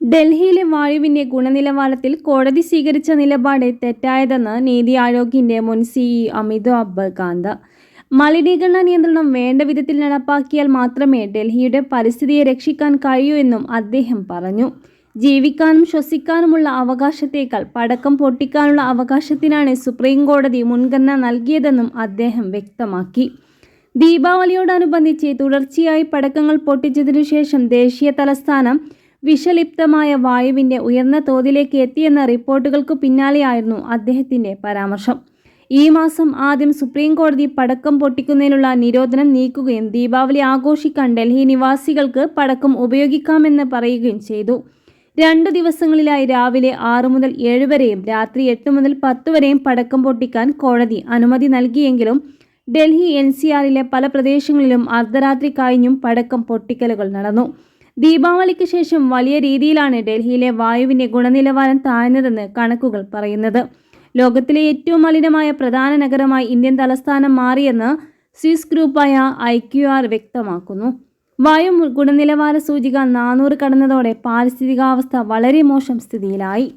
ഡൽഹിയിലെ വായുവിന്റെ ഗുണനിലവാരത്തിൽ കോടതി സ്വീകരിച്ച നിലപാട് തെറ്റായതെന്ന് നീതി ആയോഗിന്റെ മുൻ സിഇ അമിതാഭ് കാന്ത് മലിനീകരണ നിയന്ത്രണം വേണ്ട വിധത്തിൽ നടപ്പാക്കിയാൽ മാത്രമേ ഡൽഹിയുടെ പരിസ്ഥിതിയെ രക്ഷിക്കാൻ കഴിയൂ എന്നും അദ്ദേഹം പറഞ്ഞു. ജീവിക്കാനും ശ്വസിക്കാനുമുള്ള അവകാശത്തേക്കാൾ പടക്കം പൊട്ടിക്കാനുള്ള അവകാശത്തിനാണ് സുപ്രീം കോടതി മുൻഗണന നൽകിയതെന്നും അദ്ദേഹം വ്യക്തമാക്കി. ദീപാവലിയോടനുബന്ധിച്ച് തുടർച്ചയായി പടക്കങ്ങൾ പൊട്ടിച്ചതിനു ശേഷം ദേശീയ തലസ്ഥാനം വിഷലിപ്തമായ വായുവിന്റെ ഉയർന്ന തോതിലേക്ക് എത്തിയെന്ന റിപ്പോർട്ടുകൾക്ക് പിന്നാലെയായിരുന്നു അദ്ദേഹത്തിന്റെ പരാമർശം. ഈ മാസം ആദ്യം സുപ്രീം കോടതി പടക്കം പൊട്ടിക്കുന്നതിനുള്ള നിരോധനം നീക്കുകയും ദീപാവലി ആഘോഷിക്കാൻ ഡൽഹി നിവാസികൾക്ക് പടക്കം ഉപയോഗിക്കാമെന്ന് പറയുകയും ചെയ്തു. രണ്ട് ദിവസങ്ങളിലായി രാവിലെ ആറ് മുതൽ ഏഴ് വരെയും രാത്രി എട്ട് മുതൽ പത്ത് വരെയും പടക്കം പൊട്ടിക്കാൻ കോടതി അനുമതി നൽകിയെങ്കിലും ഡൽഹി എൻ സി ആറിലെ പല പ്രദേശങ്ങളിലും അർദ്ധരാത്രി കഴിഞ്ഞും പടക്കം പൊട്ടിക്കലുകൾ നടന്നു. ദീപാവലിക്ക് ശേഷം വലിയ രീതിയിലാണ് ഡൽഹിയിലെ വായുവിന്റെ ഗുണനിലവാരം താഴ്ന്നതെന്ന് കണക്കുകൾ പറയുന്നത്. ലോകത്തിലെ ഏറ്റവും മലിനമായ പ്രധാന നഗരമായി ഇന്ത്യൻ തലസ്ഥാനം മാറിയെന്ന് സ്വിസ് ഗ്രൂപ്പായ ഐ ക്യു ആർ വ്യക്തമാക്കുന്നു. വായു ഗുണനിലവാര സൂചിക നാനൂറ് കടന്നതോടെ പാരിസ്ഥിതികാവസ്ഥ വളരെ മോശം സ്ഥിതിയിലായി.